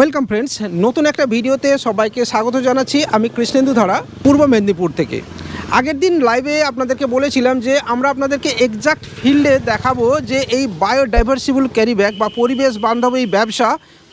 Welcome friends, নতুন একটা ভিডিওতে সবাইকে স্বাগত জানাচ্ছি। আমি কৃষ্ণেন্দু ধারা, পূর্ব মেদিনীপুর থেকে। আগের দিন লাইভে আপনাদেরকে বলেছিলাম যে, আমরা আপনাদেরকে এক্সাক্ট ফিল্ডে দেখাবো যে এই বায়োডাইভার্সিবল ক্যারি ব্যাগ বা পরিবেশ বান্ধব এই ব্যবসা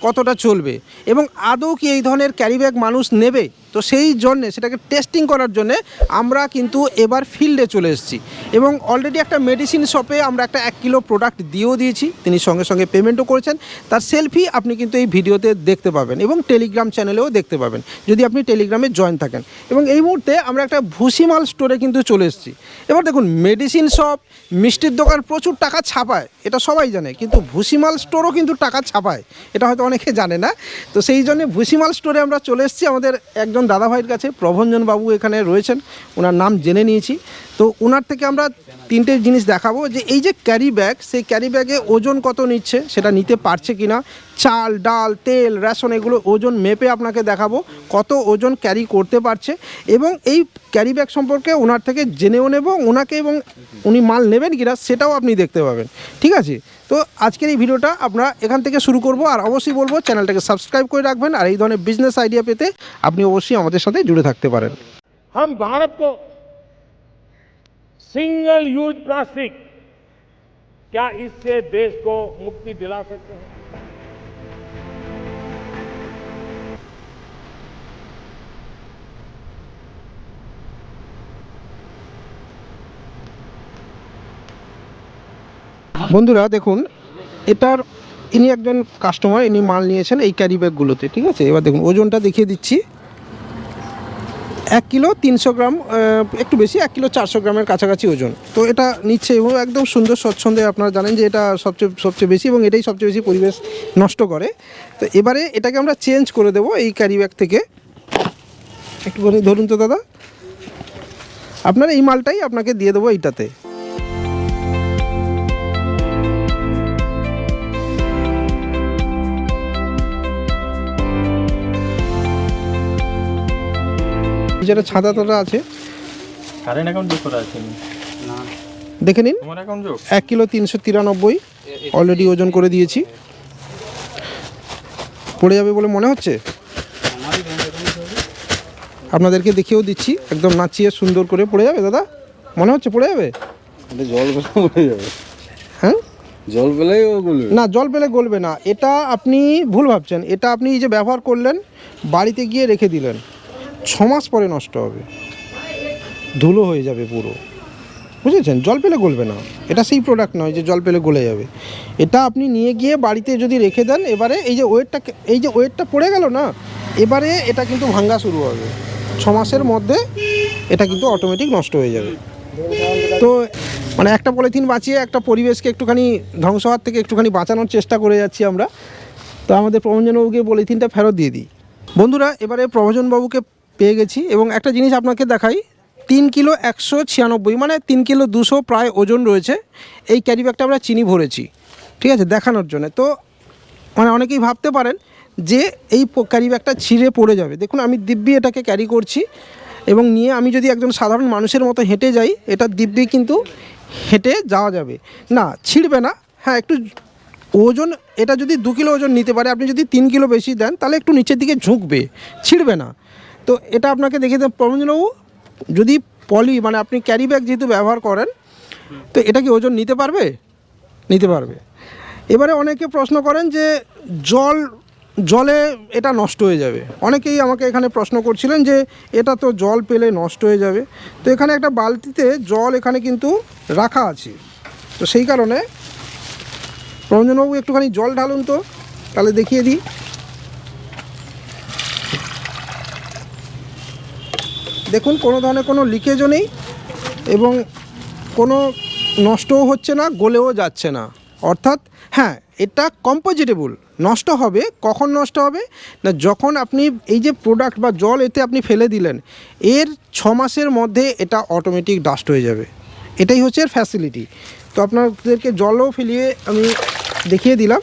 কতটা চলবে এবং আদৌ কি এই ধরনের ক্যারি ব্যাগ মানুষ নেবে। তো সেই জন্যে, সেটাকে টেস্টিং করার জন্যে আমরা কিন্তু এবার ফিল্ডে চলে এসেছি। এবং অলরেডি একটা মেডিসিন শপে আমরা একটা এক কিলো প্রোডাক্ট দিয়েও দিয়েছি। তিনি সঙ্গে সঙ্গে পেমেন্টও করেছেন। তার সেলফি আপনি কিন্তু এই ভিডিওতে দেখতে পাবেন এবং টেলিগ্রাম চ্যানেলেও দেখতে পাবেন, যদি আপনি টেলিগ্রামে জয়েন থাকেন। এবং এই মুহূর্তে আমরা একটা ভুসিমাল স্টোরে কিন্তু চলে এসেছি। এবার দেখুন মেডিসিন শপ মিষ্টির দোকান প্রচুর টাকা ছাপায়, এটা সবাই জানে। কিন্তু ভুসিমাল স্টোরও কিন্তু টাকা ছাপায়, এটা হয়তো অনেকে জানে না। তো সেই জন্য ভুসিমাল স্টোরে আমরা চলে এসেছি। আমাদের একজন দাদাভাইয়ের কাছে প্রভঞ্জন বাবু এখানে রয়েছেন, ওনার নাম জেনে নিয়েছি। তো ওনার থেকে আমরা তিনটে জিনিস দেখাবো যে এই যে ক্যারি ব্যাগ সেই ক্যারি ব্যাগে ওজন কত নিচ্ছে, সেটা নিতে পারছে কি না চাল ডাল তেল রেশন এগুলো ওজন মেপে আপনাকে দেখাবো কত ওজন ক্যারি করতে পারছে এবং এই ক্যারি ব্যাগ সম্পর্কে ওনার থেকে জেনেও নেব ওনাকে এবং উনি মাল নেবেন কিনা সেটাও আপনি দেখতে পাবেন ঠিক আছে তো আজকের এই ভিডিওটা আমরা এখান থেকে শুরু করব আর অবশ্যই বলবো চ্যানেলটাকে সাবস্ক্রাইব করে রাখবেন আর এই ধরনের বিজনেস আইডিয়া পেতে আপনি অবশ্যই আমাদের সাথে জুড়ে থাকতে পারেন हम भारत को सिंगल यूज प्लास्टिक क्या इससे देश को मुक्ति दिला सकते हैं বন্ধুরা, দেখুন, এটার ইনি একজন কাস্টমার ইনি মাল নিয়েছেন এই ক্যারি ব্যাগগুলোতে ঠিক আছে? এবার দেখুন, ওজনটা দেখিয়ে দিচ্ছি। এক কিলো তিনশো গ্রাম একটু বেশি, এক কিলো চারশো গ্রামের কাছাকাছি ওজন। তো এটা নিচ্ছে এবং একদম সুন্দর, স্বচ্ছন্দে আপনারা জানেন যে এটা সবচেয়ে সবচেয়ে বেশি এবং এটাই সবচেয়ে বেশি পরিবেশ নষ্ট করে। তো এবারে এটাকে আমরা চেঞ্জ করে দেবো এই ক্যারি ব্যাগ থেকে। একটু করে ধরুন তো দাদা। আপনার এই মালটাই আপনাকে দিয়ে দেবো এইটাতে। যেটা ছাদা টাদা আছে। কারেন্ট অ্যাকাউন্ট যোগ করা আছে। না। দেখে নিন। তোমার অ্যাকাউন্ট যোগ? এক কিলো তিনশো তিরানব্বই। অলরেডি ওজন করে দিয়েছি। পড়ে যাবে বলে মনে হচ্ছে? আপনাদেরকে দেখিয়েও দিচ্ছি। একদম নাচিয়ে সুন্দর করে পড়ে যাবে দাদা? মনে হচ্ছে পড়ে যাবে? জল পড়ে যাবে। হ্যাঁ? জল পেলেই গলবে। না জল পেলে গলবে না। এটা আপনি ভুল ভাবছেন। এটা আপনি এই যে ব্যবহার করলেন বাড়িতে গিয়ে রেখে দিলেন। ছ মাস পরে নষ্ট হবে। ধুলো হয়ে যাবে পুরো। বুঝেছেন? জল পেলে গলবে না। এটা সেই প্রোডাক্ট নয় যে জল পেলে গলে যাবে। এটা আপনি নিয়ে গিয়ে বাড়িতে যদি রেখে দেন, এবারে এই যে ওয়েটটা এই যে ওয়েটটা পড়ে গেল না, এবারে এটা কিন্তু ভাঙ্গা শুরু হবে। ছ মাসের মধ্যে এটা কিন্তু অটোমেটিক নষ্ট হয়ে যাবে। তো মানে একটা পলিথিন বাঁচিয়ে একটা পরিবেশকে একটুখানি ধ্বংস হওয়ার থেকে একটুখানি বাঁচানোর চেষ্টা করে যাচ্ছি আমরা। তো আমাদের প্রভঞ্জনবাবুকে পলিথিনটা ফেরত দিয়ে দিই। বন্ধুরা, এবারে প্রভঞ্জনবাবুকে পেয়ে গেছি এবং একটা জিনিস আপনাকে দেখাই, তিন কিলো একশো ছিয়ানব্বই মানে তিন কিলো দুশো প্রায় ওজন রয়েছে, এই ক্যারি ব্যাগটা আমরা চিনি ভরেছি, ঠিক আছে, দেখানোর জন্য। তো মানে অনেকেই ভাবতে পারেন যে এই ক্যারি ব্যাগটা ছিঁড়ে পড়ে যাবে। দেখুন, আমি দিব্যি এটাকে ক্যারি করছি এবং নিয়ে আমি যদি একজন সাধারণ মানুষের মতো হেঁটে যাই, এটা দিব্যি কিন্তু হেঁটে যাওয়া যাবে। না, ছিঁড়বে না। হ্যাঁ একটু ওজন, এটা যদি দু কিলো ওজন নিতে পারে, আপনি যদি তিন কিলো বেশি দেন, তাহলে একটু নিচের দিকে ঝুঁকবে। ছিঁড়বে না। তো এটা আপনাকে দেখিয়ে দেন প্রবঞ্জনবাবু যদি পলি মানে আপনি ক্যারি ব্যাগ যেহেতু ব্যবহার করেন, তো এটা কি ওজন নিতে পারবে? নিতে পারবে। এবারে অনেকে প্রশ্ন করেন যে জল, জলে এটা নষ্ট হয়ে যাবে। অনেকেই আমাকে এখানে প্রশ্ন করছিলেন যে এটা তো জল পেলে নষ্ট হয়ে যাবে। তো এখানে একটা বালতিতে জল এখানে কিন্তু রাখা আছে। তো সেই কারণে রঞ্জনবাবু একটুখানি জল ঢালুন তো, তাহলে দেখিয়ে দিই। দেখুন, কোনো ধরনের কোনো লিকেজও নেই এবং কোনো নষ্টও হচ্ছে না, গলেও যাচ্ছে না। অর্থাৎ হ্যাঁ এটা কম্পোজিটেবল নষ্ট হবে, কখন নষ্ট হবে? না, যখন আপনি এই যে প্রোডাক্ট বা জল এতে আপনি ফেলে দিলেন, এর ছ মাসের মধ্যে এটা অটোমেটিক ডাস্ট হয়ে যাবে। এটাই হচ্ছে এর ফ্যাসিলিটি তো আপনাদেরকে জলও ফেলিয়ে আমি দেখিয়ে দিলাম।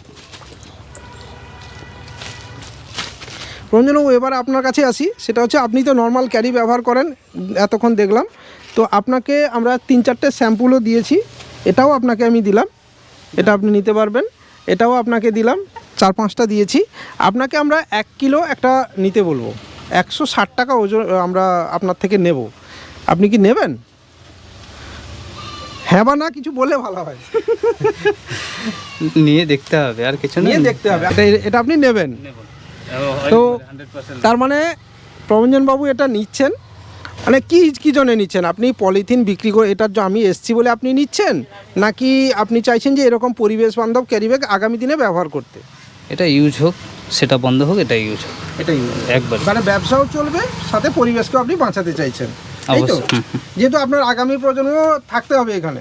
রঞ্জনবাবু এবার আপনার কাছে আসি। সেটা হচ্ছে আপনি তো নর্মাল ক্যারি ব্যবহার করেন এতক্ষণ দেখলাম। তো আপনাকে আমরা তিন চারটে স্যাম্পুলও দিয়েছি। এটাও আপনাকে আমি দিলাম। এটা আপনি নিতে পারবেন। এটাও আপনাকে দিলাম। চার পাঁচটা দিয়েছি। আপনাকে আমরা এক কিলো একটা নিতে বলব। একশো ষাট টাকা ওজন আমরা আপনার থেকে নেব। আপনি কি নেবেন? হ্যাঁ বা না কিছু বলে ভালো হয়। নিয়ে দেখতে হবে আর কিছু নিয়ে দেখতে হবে। এটা এটা আপনি নেবেন। তার মানে প্রবঞ্জন বাবু এটা নিচ্ছেন? মানে কি কি জন্য নিচ্ছেন? আপনি পলিথিন বিক্রি করে এটার যে আমি এসছি বলে আপনি নিচ্ছেন? নাকি আপনি চাইছেন যে এরকম পরিবেশ বান্ধব ক্যারিব্যাগ আগামী দিনে ব্যবহার করতে? এটা ইউজ হোক সেটা বন্ধ হোক এটা ইউজ হোক। এটাই একবার। মানে ব্যবসাও চলবে সাথে পরিবেশকেও আপনি বাঁচাতে চাইছেন। তাই তো। যেহেতু আপনার আগামী প্রজন্ম থাকতে হবে এখানে।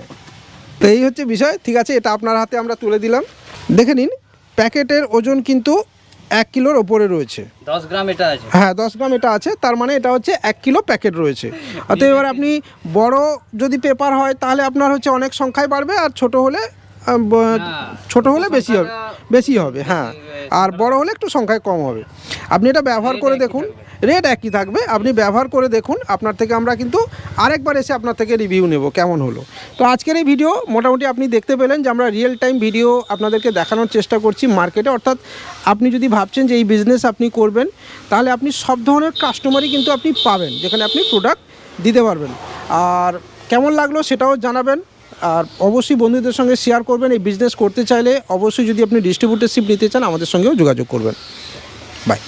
তো এই হচ্ছে বিষয়। ঠিক আছে এটা আপনার হাতে আমরা তুলে দিলাম। দেখে নিন প্যাকেটের ওজন কিন্তু এক কিলোর ওপরে রয়েছে। দশ গ্রাম এটা আছে? হ্যাঁ দশ গ্রাম এটা আছে তার মানে এটা হচ্ছে এক কিলো প্যাকেট রয়েছে। অতএব এবার আপনি বড় যদি পেপার হয় তাহলে আপনার হচ্ছে অনেক সংখ্যায় বাড়বে আর ছোট হলে আহ, ছোট হলে বেশি হবে বেশি হবে হ্যাঁ। আর বড় হলে একটু সংখ্যায় কম হবে। আপনি এটা ব্যবহার করে দেখুন। রেট একই থাকবে। আপনি ব্যবহার করে দেখুন, আপনার থেকে আমরা কিন্তু আরেকবার এসে আপনার থেকে রিভিউ নেব, কেমন হলো। তো আজকের এই ভিডিও মোটামুটি আপনি দেখতে পেলেন যে আমরা রিয়েল টাইম ভিডিও আপনাদেরকে দেখানোর চেষ্টা করছি মার্কেটে অর্থাৎ আপনি যদি ভাবছেন যে এই বিজনেস আপনি করবেন, তাহলে আপনি সব ধরনের কাস্টমারই কিন্তু আপনি পাবেন, যেখানে আপনি প্রোডাক্ট দিতে পারবেন। আর কেমন লাগল সেটাও জানাবেন। আর অবশ্যই বন্ধুদের সঙ্গে শেয়ার করবেন, এই বিজনেস করতে চাইলে অবশ্যই যদি আপনি ডিস্ট্রিবিউটারশিপ নিতে চান, আমাদের সঙ্গেও যোগাযোগ করবেন। বাই